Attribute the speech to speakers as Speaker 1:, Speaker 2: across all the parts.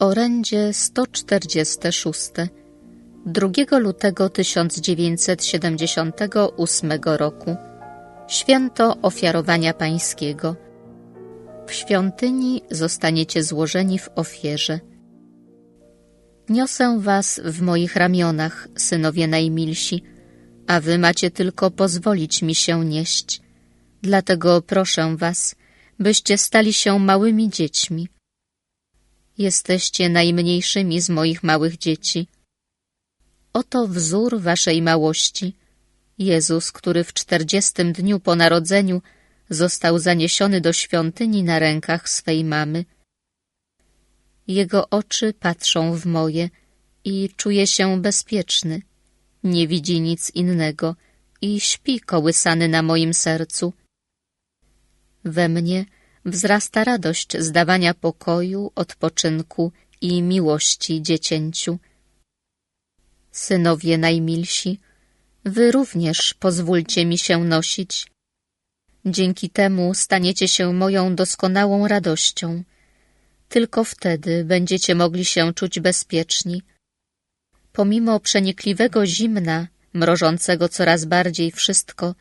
Speaker 1: Orędzie 146 2 lutego 1978 roku Święto Ofiarowania Pańskiego W świątyni zostaniecie złożeni w ofierze. Niosę was w moich ramionach, synowie najmilsi, a wy macie tylko pozwolić mi się nieść. Dlatego proszę was, byście stali się małymi dziećmi. Jesteście najmniejszymi z moich małych dzieci. Oto wzór waszej małości. Jezus, który w czterdziestym dniu po narodzeniu został zaniesiony do świątyni na rękach swej mamy. Jego oczy patrzą w moje i czuje się bezpieczny. Nie widzi nic innego i śpi kołysany na moim sercu. We mnie wzrasta radość z dawania pokoju, odpoczynku i miłości dziecięciu. Synowie najmilsi, wy również pozwólcie mi się nosić. Dzięki temu staniecie się moją doskonałą radością. Tylko wtedy będziecie mogli się czuć bezpieczni. Pomimo przenikliwego zimna, mrożącego coraz bardziej wszystko,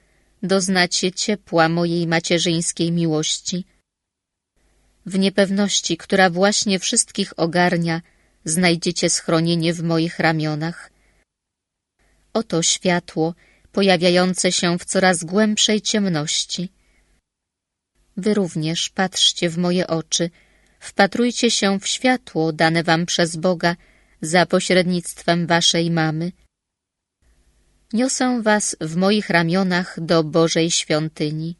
Speaker 1: doznacie ciepła mojej macierzyńskiej miłości. W niepewności, która właśnie wszystkich ogarnia, znajdziecie schronienie w moich ramionach. Oto światło pojawiające się w coraz głębszej ciemności. Wy również patrzcie w moje oczy, wpatrujcie się w światło dane wam przez Boga za pośrednictwem waszej mamy. Niosę was w moich ramionach do Bożej świątyni.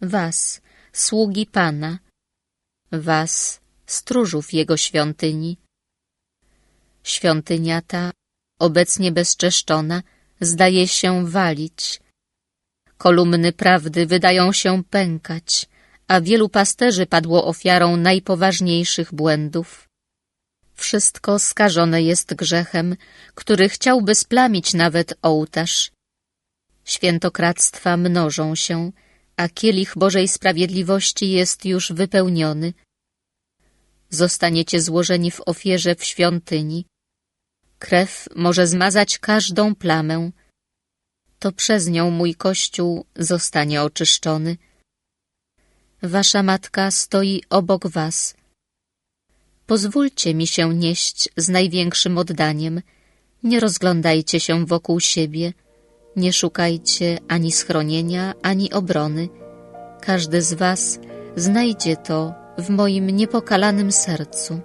Speaker 1: Was, sługi Pana, was, stróżów Jego świątyni. Świątynia ta, obecnie bezczeszczona, zdaje się walić. Kolumny prawdy wydają się pękać, a wielu pasterzy padło ofiarą najpoważniejszych błędów. Wszystko skażone jest grzechem, który chciałby splamić nawet ołtarz. Świętokradztwa mnożą się, a kielich Bożej Sprawiedliwości jest już wypełniony. Zostaniecie złożeni w ofierze w świątyni. Krew może zmazać każdą plamę. To przez nią mój Kościół zostanie oczyszczony. Wasza matka stoi obok was. Pozwólcie mi się nieść z największym oddaniem. Nie rozglądajcie się wokół siebie. Nie szukajcie ani schronienia, ani obrony. Każdy z was znajdzie to w moim niepokalanym sercu.